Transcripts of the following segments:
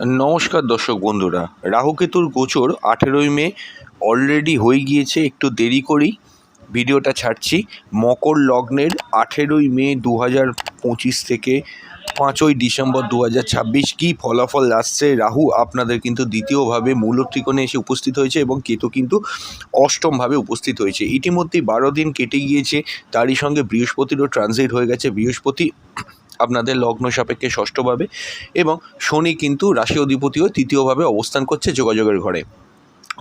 নমস্কার দর্শক বন্ধুরা রাহুকেতুর গোচর আঠেরোই মে অলরেডি হয়ে গিয়েছে, একটু দেরি করেই ভিডিওটা ছাড়ছি। মকর লগ্নের আঠেরোই মে দু পঁচিশ থেকে পাঁচই ডিসেম্বর দু হাজার ছাব্বিশ কী ফলাফল আসছে? রাহু আপনাদের কিন্তু দ্বিতীয়ভাবে মূল ত্রিকোণে এসে উপস্থিত হয়েছে এবং কেতু কিন্তু অষ্টমভাবে উপস্থিত হয়েছে। ইতিমধ্যেই বারো দিন কেটে গিয়েছে, তারই সঙ্গে বৃহস্পতিরও ট্রানজিট হয়ে গেছে। বৃহস্পতি আপনাদের লগ্ন সাপেক্ষে ষষ্ঠভাবে এবং শনি কিন্তু রাশি অধিপতিও তৃতীয়ভাবে অবস্থান করছে যোগাযোগের ঘরে।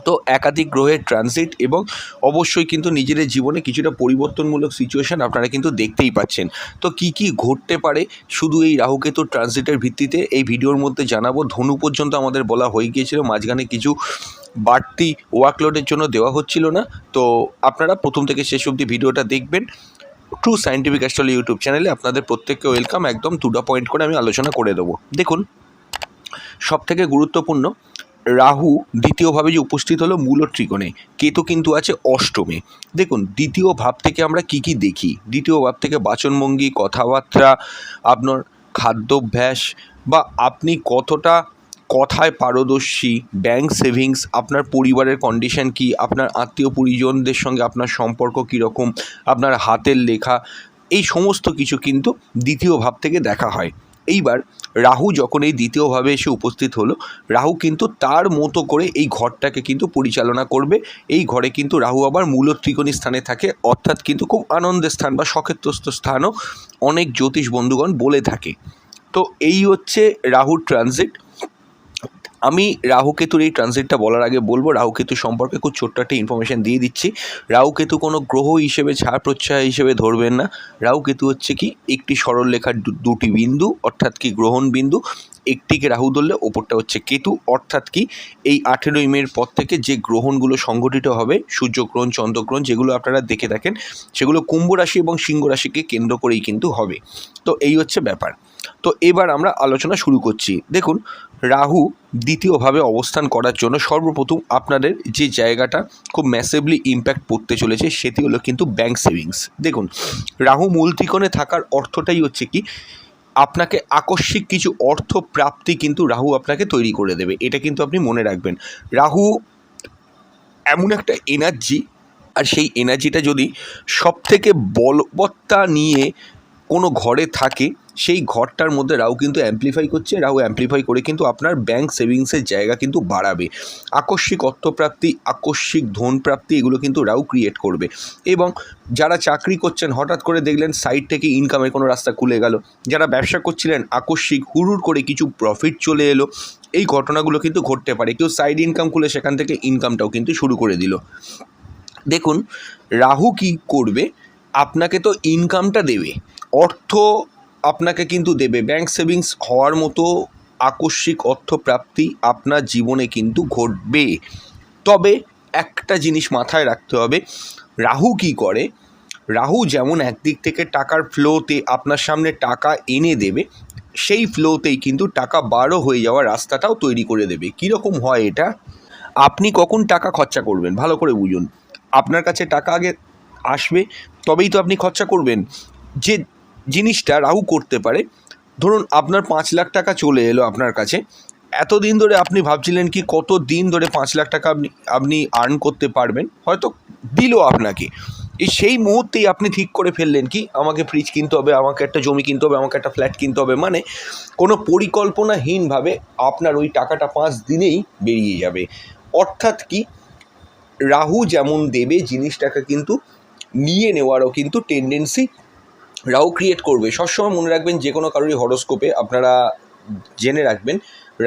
তো একাধিক গ্রহের ট্রানজিট এবং অবশ্যই কিন্তু নিজেদের জীবনে কিছুটা পরিবর্তনমূলক সিচুয়েশন আপনারা কিন্তু দেখতেই পাচ্ছেন। তো কি কি ঘটতে পারে? শুধু এই রাহুকেতু ট্রানজিটের ভিত্তিতে এই ভিডিওর মধ্যে জানাব। ধনু পর্যন্ত আমাদের বলা হয়ে গিয়েছিল, মাঝখানে কিছু বাড়তি ওয়ার্কলোডের জন্য দেওয়া হচ্ছিল না। তো আপনারা প্রথম থেকে শেষ অবধি ভিডিওটা দেখবেন। ট্রু সায়েন্টিফিক অ্যাস্ট্রোলজি ইউটিউব চ্যানেলে আপনাদের প্রত্যেককে ওয়েলকাম। একদম টু দ্য পয়েন্ট করে আমি আলোচনা করে দেবো। দেখুন সব থেকে গুরুত্বপূর্ণ, রাহু দ্বিতীয়ভাবে যে উপস্থিত হলো মূল ত্রিকোণে, কেতু কিন্তু আছে অষ্টমে। দেখুন, দ্বিতীয় ভাব থেকে আমরা কি কি দেখি? দ্বিতীয় ভাব থেকে বাচনভঙ্গি, কথাবার্তা, আপনার খাদ্যাভ্যাস বা আপনি কতটা কথায় পারদর্শী ব্যাংক সেভিংস আপনার পরিবারের কন্ডিশন কি, আপনার আত্মীয় পরিজনদের সঙ্গে আপনার সম্পর্ক কীরকম, আপনার হাতের লেখা, এই সমস্ত কিছু কিন্তু দ্বিতীয় ভাব থেকে দেখা হয়। এইবার রাহু যখন এই দ্বিতীয়ভাবে এসে উপস্থিত হলো, রাহু কিন্তু তার মতো করে এই ঘরটাকে কিন্তু পরিচালনা করবে। এই ঘরে কিন্তু রাহু আবার মূল ত্রিকোণী স্থানে থাকে, অর্থাৎ কিন্তু খুব আনন্দের স্থান বা শখেত্রস্ত স্থানও অনেক জ্যোতিষ বন্ধুগণ বলে থাকে। তো এই হচ্ছে রাহুর ট্রানজিট আমি রাহুকেতুর এই ট্রানজিটটা বলার আগে বলব রাহুকেতু সম্পর্কে খুব ছোট্ট একটা ইনফরমেশান দিয়ে দিচ্ছি। রাহুকেতু কোনো গ্রহ হিসেবে, ছাড় প্রচ্ছায় হিসেবে ধরবেন না। রাহুকেতু হচ্ছে কি, একটি সরল লেখার দুটি বিন্দু, অর্থাৎ কি গ্রহণ বিন্দু একটিকে রাহু ধরলে, ওপরটা হচ্ছে কেতু। অর্থাৎ কি, এই আঠেরোই মের পর থেকে যে গ্রহণগুলো সংগঠিত হবে সূর্যগ্রহণ চন্দ্রগ্রহণ যেগুলো আপনারা দেখে থাকেন, সেগুলো কুম্ভ রাশি এবং সিংহ রাশিকে কেন্দ্র করেই কিন্তু হবে। তো এই হচ্ছে ব্যাপার। তো এবার আমরা আলোচনা শুরু করছি। দেখুন, রাহু দ্বিতীয়ভাবে অবস্থান করার জন্য সর্বপ্রথম আপনাদের যে জায়গাটা খুব ম্যাসিভলি ইম্প্যাক্ট পড়তে চলেছে, সেটি হলো কিন্তু ব্যাংক সেভিংস দেখুন, রাহু মূল ত্রিকোণে থাকার অর্থটাই হচ্ছে কি আপনাকে আকস্মিক কিছু অর্থ প্রাপ্তি কিন্তু রাহু আপনাকে তৈরি করে দেবে। এটা কিন্তু আপনি মনে রাখবেন। রাহু এমন একটা এনার্জি আর সেই এনার্জিটা যদি সবথেকে বলবত্তা নিয়ে কোনো ঘরে থাকে, সেই ঘরটার মধ্যে রাহু কিন্তু অ্যাম্প্লিফাই করছে, রাহু অ্যাম্প্লিফাই করে কিন্তু আপনার ব্যাংক সেভিংসের জায়গা কিন্তু বাড়াবে। আকস্মিক অর্থপ্রাপ্তি, আকস্মিক ধন প্রাপ্তি এগুলো কিন্তু রাহু ক্রিয়েট করবে। এবং যারা চাকরি করছেন, হঠাৎ করে দেখলেন সাইড থেকে ইনকামের কোনো রাস্তা খুলে গেল। যারা ব্যবসা করছিলেন, আকস্মিক হুড়ুর করে কিছু প্রফিট চলে এলো। এই ঘটনাগুলো কিন্তু ঘটতে পারে। কেউ সাইড ইনকাম খুলে সেখান থেকে ইনকামটাও কিন্তু শুরু করে দিল। দেখুন, রাহু কি করবে? আপনাকে তো ইনকামটা দেবে। অর্থ আপনাকে কিন্তু দেবে। ব্যাংক সেভিংস হওয়ার মতো আকস্মিক অর্থপ্রাপ্তি আপনার জীবনে কিন্তু ঘটবে। তবে একটা জিনিস মাথায় রাখতে হবে, রাহু কি করে? রাহু যেমন একদিক থেকে টাকার ফ্লোতে আপনার সামনে টাকা এনে দেবে, সেই ফ্লোতেই কিন্তু টাকা বারো হয়ে যাওয়ার রাস্তাটাও তৈরি করে দেবে। কীরকম হয় এটা? আপনি কখন টাকা খরচা করবেন? ভালো করে বুঝুন। আপনার কাছে টাকা আগে আসবে, তবেই তো আপনি খরচা করবেন। যে জিনিসটা রাহু করতে পারে। ধরুন আপনার পাঁচ লাখ টাকা চলে এলো আপনার কাছে। এতদিন ধরে আপনি ভাবছিলেন কি কত দিন ধরে পাঁচ লাখ টাকা আপনি আপনি আর্ন করতে পারবেন? হয়তো দিল আপনাকে। এই সেই মুহূর্তেই আপনি ঠিক করে ফেললেন কি, আমাকে ফ্রিজ কিনতে হবে, আমাকে একটা জমি কিনতে হবে, আমাকে একটা ফ্ল্যাট কিনতে হবে মানে কোনো পরিকল্পনাহীনভাবে আপনার ওই টাকাটা পাঁচ দিনেই বেরিয়ে যাবে। অর্থাৎ কি, রাহু যেমন দেবে, জিনিসটাকে কিন্তু নিয়ে নেওয়ারও কিন্তু টেন্ডেন্সি রাহু ক্রিয়েট করবে, সবসময় মনে রাখবেন যে কোনো কারোরই হরস্কোপে আপনারা জেনে রাখবেন,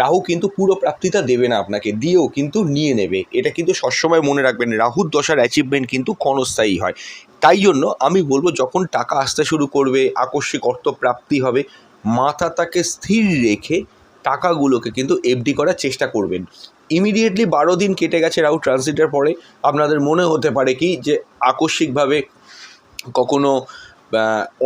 রাহু কিন্তু পুরো প্রাপ্তিটা দেবে না আপনাকে, দিয়েও কিন্তু নিয়ে নেবে। এটা কিন্তু সবসময় মনে রাখবেন, রাহুর দশার অ্যাচিভমেন্ট কিন্তু ক্ষণস্থায়ী হয়। তাই জন্য আমি বলব, যখন টাকা আসতে শুরু করবে, আকস্মিক অর্থ প্রাপ্তি হবে মাথাটাকে স্থির রেখে টাকাগুলোকে কিন্তু এফডি করার চেষ্টা করবেন। ইমিডিয়েটলি বারো দিন কেটে গেছে রাহু ট্রানজিটের পরে, আপনাদের মনে হতে পারে কি যে আকস্মিকভাবে কখনো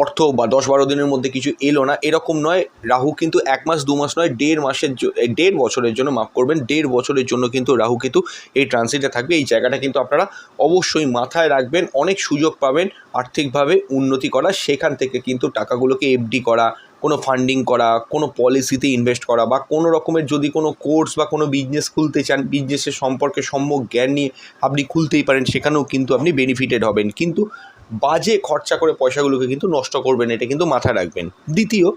অর্থ বা দশ বারো দিনের মধ্যে কিছু এলো না, এরকম নয়। রাহু কিন্তু এক মাস, দু মাস নয়, দেড় মাসের দেড় বছরের জন্য মাফ করবেন, দেড় বছরের জন্য কিন্তু রাহু কিন্তু এই ট্রানজিটে থাকবে। এই জায়গাটা কিন্তু আপনারা অবশ্যই মাথায় রাখবেন, অনেক সুযোগ পাবেন আর্থিকভাবে উন্নতি করা, সেখান থেকে কিন্তু টাকাগুলোকে এফডি করা, কোনো ফান্ডিং করা, কোনো পলিসিতে ইনভেস্ট করা বা কোনো রকমের যদি কোনো কোর্স বা কোনো বিজনেস খুলতে চান বিজনেসের সম্পর্কে সম্যক জ্ঞান নিয়ে আপনি খুলতেই পারেন, সেখানেও কিন্তু আপনি বেনিফিটেড হবেন। কিন্তু বাজে খরচা করে পয়সাগুলোকে কিন্তু নষ্ট করবেন, এটা কিন্তু মাথায় রাখবেন। দ্বিতীয়,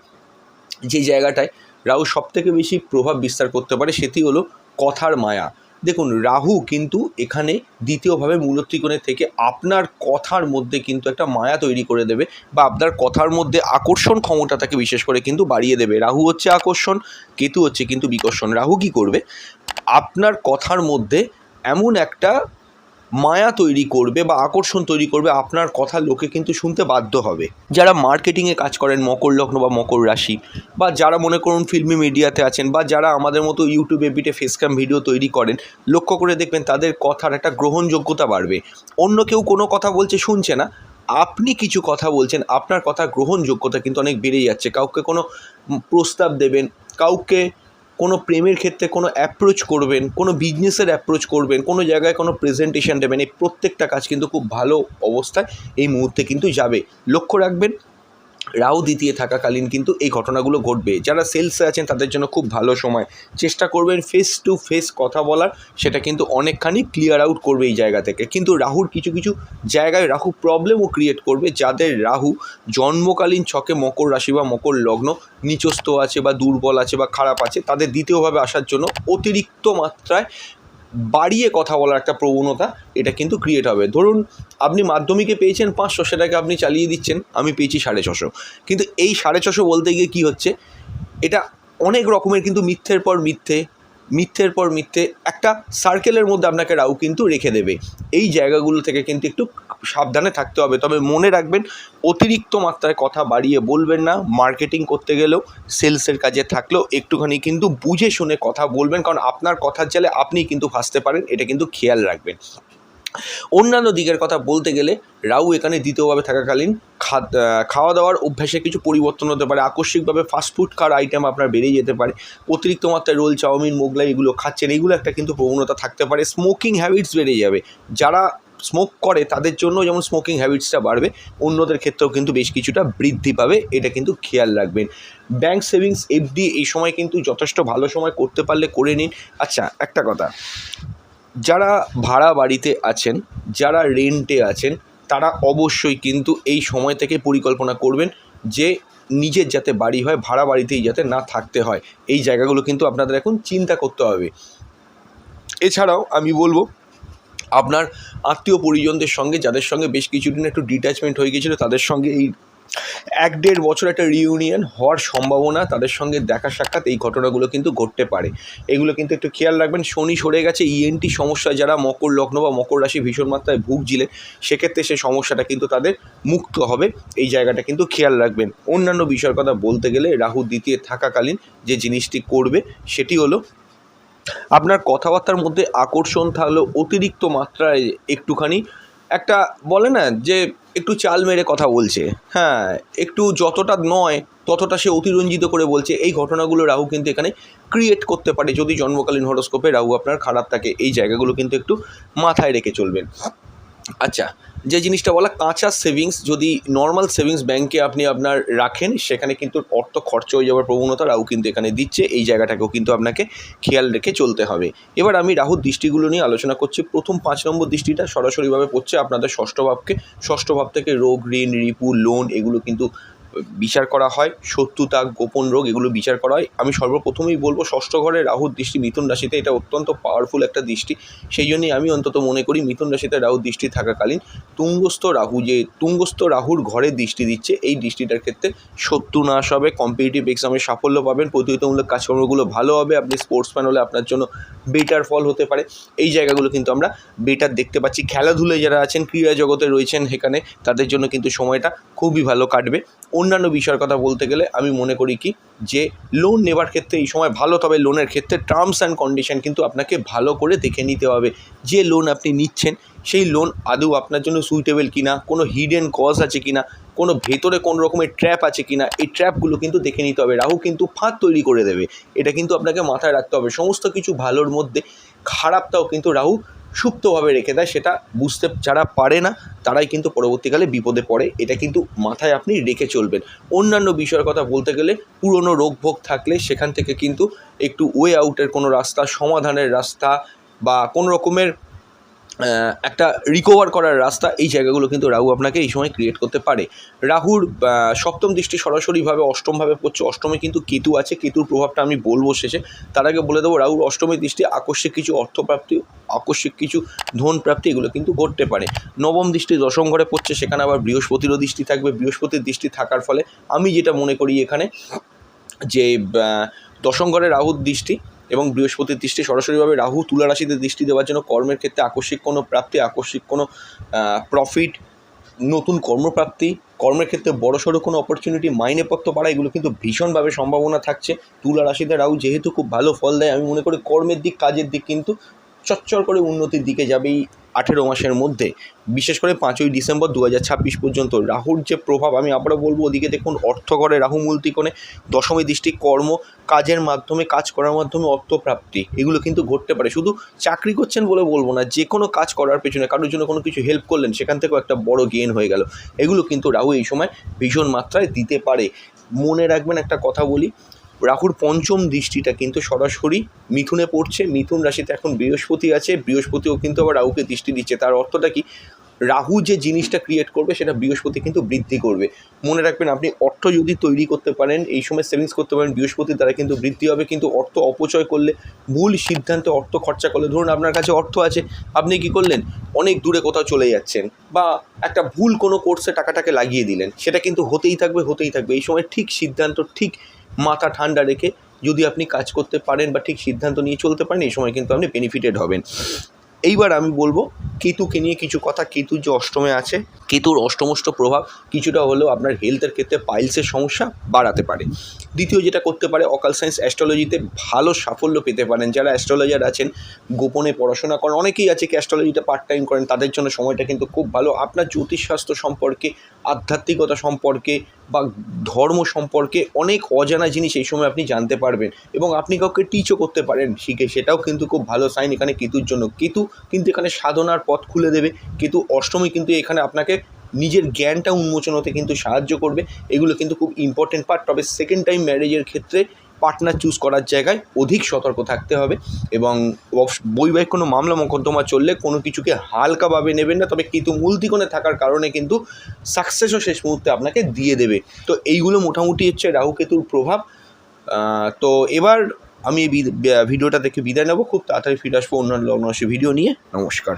যে জায়গাটায় রাহু সবথেকে বেশি প্রভাব বিস্তার করতে পারে সেটি হলো কথার মায়া। দেখুন, রাহু কিন্তু এখানে দ্বিতীয়ভাবে মূলত্রিকোণের থেকে আপনার কথার মধ্যে কিন্তু একটা মায়া তৈরি করে দেবে বা আপনার কথার মধ্যে আকর্ষণ ক্ষমতাটাকে বিশেষ করে কিন্তু বাড়িয়ে দেবে। রাহু হচ্ছে আকর্ষণ, কেতু হচ্ছে কিন্তু বিকর্ষণ। রাহু কী করবে? আপনার কথার মধ্যে এমন একটা মায়া তৈরি করবে বা আকর্ষণ তৈরি করবে আপনার কথা লোকে কিন্তু শুনতে বাধ্য হবে। যারা মার্কেটিংয়ে কাজ করেন, মকর লগ্ন বা মকর রাশি, বা যারা মনে করুন ফিল্মি মিডিয়াতে আছেন, বা যারা আমাদের মতো ইউটিউবে বিটে ফেসক্যাম ভিডিও তৈরি করেন, লক্ষ্য করে দেখবেন তাদের কথার একটা গ্রহণযোগ্যতা বাড়বে। অন্য কেউ কোনো কথা বলছে, শুনছে না। আপনি কিছু কথা বলছেন, আপনার কথা গ্রহণযোগ্যতা কিন্তু অনেক বেড়ে যাচ্ছে। কাউকে কোনো প্রস্তাব দেবেন, কাউকে কোনো প্রেমের ক্ষেত্রে কোনো অ্যাপ্রোচ করবেন, কোনো বিজনেসের অ্যাপ্রোচ করবেন, কোনো জায়গায় কোনো প্রেজেন্টেশন দেবেন, এই প্রত্যেকটা কাজ কিন্তু খুব ভালো অবস্থায় এই মুহূর্তে কিন্তু যাবে। লক্ষ্য রাখবেন রাহু দ্বিতীয় থাকাকালীন কিন্তু এই ঘটনাগুলো ঘটবে। যারা সেলসে আছেন, তাদের জন্য খুব ভালো সময়। চেষ্টা করবেন ফেস টু ফেস কথা বলার, সেটা কিন্তু অনেকখানি ক্লিয়ার আউট করবে এই জায়গা থেকে। কিন্তু রাহুর কিছু কিছু জায়গায় রাহু প্রবলেমও ক্রিয়েট করবে, যাদের রাহু জন্মকালীন ছকে মকর রাশি বা মকর লগ্ন নিচস্থ আছে বা দুর্বল আছে বা খারাপ আছে, তাদের দ্বিতীয়ভাবে আসার জন্য অতিরিক্ত মাত্রায় বাড়িয়ে কথা বলার একটা প্রবণতা এটা কিন্তু ক্রিয়েট হবে। ধরুন, আপনি মাধ্যমিকে পেয়েছেন পাঁচশো, সেটাকে আপনি চালিয়ে দিচ্ছেন, আমি পেয়েছি সাড়ে ছশো। কিন্তু এই সাড়ে ছশো বলতে গিয়ে কী হচ্ছে? এটা অনেক রকমের কিন্তু মিথ্যের পর মিথ্যে মিথ্যের পর মিথ্যে, একটা সার্কেলের মধ্যে আপনাকে রাউ কিন্তু রেখে দেবে। এই জায়গাগুলো থেকে কিন্তু একটু সাবধানে থাকতে হবে। তবে মনে রাখবেন, অতিরিক্ত মাত্রায় কথা বাড়িয়ে বলবেন না। মার্কেটিং করতে গেলেও সেলসের কাজে থাকলেও একটুখানি কিন্তু বুঝে শুনে কথা বলবেন। কারণ আপনার কথার জালে আপনি কিন্তু ভাসতে পারেন। এটা কিন্তু খেয়াল রাখবেন। অন্যান্য দিকের কথা বলতে গেলে রাহু এখানে দ্বিতীয়ভাবে থাকাকালীন খাওয়া দাওয়ার অভ্যাসে কিছু পরিবর্তন হতে পারে। আকস্মিকভাবে ফাস্টফুড খাওয়ার আইটেম আপনার বেড়ে যেতে পারে। অতিরিক্ত মাত্রায় রোল, চাউমিন, মোগলাই এগুলো খাচ্ছেন, এগুলো একটা কিন্তু প্রবণতা থাকতে পারে। স্মোকিং হ্যাবিটস বেড়ে যাবে। যারা স্মোক করে তাদের জন্য যেমন স্মোকিং হ্যাবিটসটা বাড়বে, অন্যদের ক্ষেত্রেও কিন্তু বেশ কিছুটা বৃদ্ধি পাবে। এটা কিন্তু খেয়াল রাখবেন। ব্যাংক সেভিংস এফডি এই সময় কিন্তু যথেষ্ট ভালো সময় করতে পারলে করে নিন। আচ্ছা একটা কথা। যারা ভাড়া বাড়িতে আছেন, যারা রেন্টে আছেন, তারা অবশ্যই কিন্তু এই সময় থেকে পরিকল্পনা করবেন যে নিজের যাতে বাড়ি হয়, ভাড়া বাড়িতেই যাতে না থাকতে হয়। এই জায়গাগুলো কিন্তু আপনাদের এখন চিন্তা করতে হবে। এছাড়াও আমি বলব, আপনার আত্মীয় পরিজনদের সঙ্গে, যাদের সঙ্গে বেশ কিছুদিন একটু ডিট্যাচমেন্ট হয়ে গিয়েছিল, তাদের সঙ্গে এই এক দেড় বছর একটা রিউনিয়ন হওয়ার সম্ভাবনা, তাদের সঙ্গে দেখা সাক্ষাৎ, এই ঘটনাগুলো কিন্তু ঘটতে পারে। এগুলো কিন্তু একটু খেয়াল রাখবেন, শনি সরে গেছে ইএনটি সমস্যায় যারা মকর লগ্ন বা মকর রাশি ভীষণ মাত্রায় ভুগছিলেন, সেক্ষেত্রে সে সমস্যাটা কিন্তু তাদের মুক্ত হবে। এই জায়গাটা কিন্তু খেয়াল রাখবেন। অন্যান্য বিষয়ের কথা বলতে গেলে, রাহু দ্বিতীয় থাকাকালীন যে জিনিসটি করবে, সেটি হলো আপনার কথাবার্তার মধ্যে আকর্ষণ থাকলেও অতিরিক্ত মাত্রায় একটুখানি একটা বলে না যে একটু চাল মেরে কথা বলছে। হ্যাঁ একটু যতটা নয় ততটা সে অতিরঞ্জিত করে বলছে। এই ঘটনাগুলো রাহু কিন্তু এখানে ক্রিয়েট করতে পারে। যদি জন্মকালীন হরস্কোপে রাহু আপনার খারাপ থাকে, এই জায়গাগুলো কিন্তু একটু মাথায় রেখে চলবেন। আচ্ছা যে জিনিসটা বলা কাঁচা সেভিংস যদি নর্মাল সেভিংস ব্যাংকে আপনি আপনার রাখেন, সেখানে কিন্তু অর্থ খরচ হয়ে যাওয়ার প্রবণতা রাহু কিন্তু এখানে দিচ্ছে, এই জায়গাটাকেও কিন্তু আপনাকে খেয়াল রেখে চলতে হবে। এবার আমি রাহুর দৃষ্টিগুলো নিয়ে আলোচনা করছি। প্রথম পাঁচ নম্বর দৃষ্টিটা সরাসরিভাবে পড়ছে আপনাদের ষষ্ঠ ভাবকে। ষষ্ঠ ভাব থেকে রোগ, ঋণ, রিপু লোন এগুলো কিন্তু বিচার করা হয়, শত্রুতা, গোপন রোগ এগুলো বিচার করা হয়। আমি সর্বপ্রথমেই বলব, ষষ্ঠ ঘরে রাহুর দৃষ্টি মিথুন রাশিতে, এটা অত্যন্ত পাওয়ারফুল একটা দৃষ্টি। সেই জন্যই আমি অন্তত মনে করি, মিথুন রাশিতে রাহুর দৃষ্টি থাকাকালীন তুঙ্গস্থ রাহু যে, তুঙ্গস্থ রাহুর ঘরে দৃষ্টি দিচ্ছে, এই দৃষ্টিটার ক্ষেত্রে শত্রু নাশ হবে কম্পিটিটিভ এক্সামে সাফল্য পাবেন, প্রতিযোগিতামূলক কাজকর্মগুলো ভালো হবে, আপনি স্পোর্টসম্যান হলে আপনার জন্য বেটার ফল হতে পারে। এই জায়গাগুলো কিন্তু আমরা বেটার দেখতে পাচ্ছি। খেলাধুলায় যারা আছেন, ক্রীড়া জগতে রয়েছেন সেখানে তাদের জন্য কিন্তু সময়টা খুবই ভালো কাটবে। অন্যান্য বিষয়ের কথা বলতে গেলে আমি মনে করি কি, যে লোন নেবার ক্ষেত্রে এই সময় ভালো, তবে লোনের ক্ষেত্রে টার্মস অ্যান্ড কন্ডিশন কিন্তু আপনাকে ভালো করে দেখে নিতে হবে। যে লোন আপনি নিচ্ছেন সেই লোন আদৌ আপনার জন্য সুইটেবল কিনা, কোনো হিডেন কজ আছে কিনা, কোনো ভেতরে কোনো রকমের ট্র্যাপ আছে কিনা, এই ট্র্যাপগুলো কিন্তু দেখে নিতে হবে। রাহু কিন্তু ফাঁদ তৈরি করে দেবে। এটা কিন্তু আপনাকে মাথায় রাখতে হবে। সমস্ত কিছু ভালোর মধ্যে খারাপটাও কিন্তু রাহু সুপ্তভাবে রেখে দেয়। সেটা বুঝতে যারা পারে না, তারাই কিন্তু পরবর্তীকালে বিপদে পড়ে। এটা কিন্তু মাথায় আপনি রেখে চলবেন। অন্যান্য বিষয়ের কথা বলতে গেলে, পুরনো রোগভোগ থাকলে সেখান থেকে কিন্তু একটু ওয়ে আউটের কোনো রাস্তা, সমাধানের রাস্তা বা কোনো রকমের একটা রিকভার করার রাস্তা এই জায়গাগুলো কিন্তু রাহু আপনাকে এই সময় ক্রিয়েট করতে পারে। রাহুর সপ্তম দৃষ্টি সরাসরিভাবে অষ্টমভাবে পড়ছে। অষ্টমে কিন্তু কেতু আছে। কেতুর প্রভাবটা আমি বলব শেষে। তার আগে বলে দেবো, রাহুর অষ্টমী দৃষ্টি আকস্মিক কিছু অর্থপ্রাপ্তি, আকস্মিক কিছু ধন প্রাপ্তি এগুলো কিন্তু ঘটতে পারে। নবম দৃষ্টি দশম ঘরে পড়ছে। সেখানে আবার বৃহস্পতিরও দৃষ্টি থাকবে। বৃহস্পতির দৃষ্টি থাকার ফলে আমি যেটা মনে করি এখানে যে দশম ঘরে রাহুর দৃষ্টি এবং বৃহস্পতির দৃষ্টি সরাসরিভাবে রাহু তুলা রাশিতে দৃষ্টি দেওয়ার জন্য কর্মের ক্ষেত্রে আকস্মিক কোনো প্রাপ্তি, আকস্মিক কোনো প্রফিট নতুন কর্মপ্রাপ্তি, কর্মের ক্ষেত্রে বড়সড় কোনো অপরচুনিটি মাইনেপত্র পাড়া এগুলো কিন্তু ভীষণভাবে সম্ভাবনা থাকছে। তুলা রাশিতে রাহু যেহেতু খুব ভালো ফল দেয়, আমি মনে করি কর্মের দিক, কাজের দিক কিন্তু চচ্চর করে উন্নতির দিকে যাবে এই আঠেরো মাসের মধ্যে। বিশেষ করে পাঁচই ডিসেম্বর দু হাজার ছাব্বিশ পর্যন্ত রাহুর যে প্রভাব, আমি আবারও বলব, ওদিকে দেখুন অর্থ করে রাহু মূলত্রিকোণে দশমী দৃষ্টি, কর্ম, কাজের মাধ্যমে, কাজ করার মাধ্যমে অর্থপ্রাপ্তি, এগুলো কিন্তু ঘটতে পারে। শুধু চাকরি করছেন বলে বলব না, যে কোনো কাজ করার পেছনে কারোর জন্য কোনো কিছু হেল্প করলেন, সেখান থেকেও একটা বড় গেন হয়ে গেল। এগুলো কিন্তু রাহু এই সময় ভীষণ মাত্রায় দিতে পারে। মনে রাখবেন একটা কথা বলি রাহুর পঞ্চম দৃষ্টিটা কিন্তু সরাসরি মিথুনে পড়ছে। মিথুন রাশিতে এখন বৃহস্পতি আছে। বৃহস্পতিও কিন্তু আবার রাহুকে দৃষ্টি দিচ্ছে। তার অর্থটা কি? রাহু যে জিনিসটা ক্রিয়েট করবে সেটা বৃহস্পতি কিন্তু বৃদ্ধি করবে। মনে রাখবেন, আপনি অর্থ যদি তৈরি করতে পারেন, এই সময় সেভিংস করতে পারেন, বৃহস্পতির দ্বারা কিন্তু বৃদ্ধি হবে, কিন্তু অর্থ অপচয় করলে ভুল সিদ্ধান্তে অর্থ খরচা করলে, ধরুন আপনার কাছে অর্থ আছে, আপনি কি করলেন? অনেক দূরে কোথাও চলে যাচ্ছেন বা একটা ভুল কোনো কোর্সে টাকাটাকে লাগিয়ে দিলেন, সেটা কিন্তু হতেই থাকবে হতেই থাকবে। এই সময় ঠিক সিদ্ধান্ত, ঠিক মাথা ঠান্ডা রেখে যদি আপনি কাজ করতে পারেন বা ঠিক সিদ্ধান্ত নিয়ে চলতে পারেন, এই সময় কিন্তু আপনি বেনিফিটেড হবেন। এইবার আমি বলব, কেতুকে নিয়ে কিছু কথা। কেতু যে অষ্টমে আছে, কেতুর অষ্টমষ্ট প্রভাব কিছুটা হলেও আপনার হেলথের ক্ষেত্রে পাইলসের সমস্যা বাড়াতে পারে। দ্বিতীয় যেটা করতে পারে অকাল সায়েন্স অ্যাস্ট্রোলজিতে ভালো সাফল্য পেতে পারেন। যারা অ্যাস্ট্রোলজার আছেন, গোপনে পড়াশোনা করেন, অনেকেই আছে কি অ্যাস্ট্রোলজিটা পার্ট টাইম করেন, তাদের জন্য সময়টা কিন্তু খুব ভালো। আপনার জ্যোতিষশাস্ত্র সম্পর্কে আধ্যাত্মিকতা সম্পর্কে বা ধর্ম সম্পর্কে অনেক অজানা জিনিস এই সময় আপনি জানতে পারবেন এবং আপনি কাউকে টিচও করতে পারেন, শিখে। সেটাও কিন্তু খুব ভালো সাইন এখানে কেতুর জন্য। কেতু কিন্তু এখানে সাধনার পথ খুলে দেবে। কেতু অষ্টমী কিন্তু এখানে আপনাকে নিজের জ্ঞানটা উন্মোচন হতে কিন্তু সাহায্য করবে। এগুলো কিন্তু খুব ইম্পর্টেন্ট পার্ট তবে সেকেন্ড টাইম ম্যারেজের ক্ষেত্রে পার্টনার চুজ করার জায়গায় অধিক সতর্ক থাকতে হবে এবং বৈবাহিক কোনো মামলা মোকদ্দমা চললে কোনো কিছুকে হালকাভাবে নেবেন না, তবে কিন্তু মূল দিকনে থাকার কারণে কিন্তু সাকসেসও শেষ মুহূর্তে আপনাকে দিয়ে দেবে। তো এইগুলো মোটামুটি হচ্ছে রাহুকেতুর প্রভাব। তো এবার আমি এই ভিডিওটা দেখে বিদায় নেব। খুব তাড়াতাড়ি ফিরে আসব অন্যান্য লগ্ন ভিডিও নিয়ে। নমস্কার।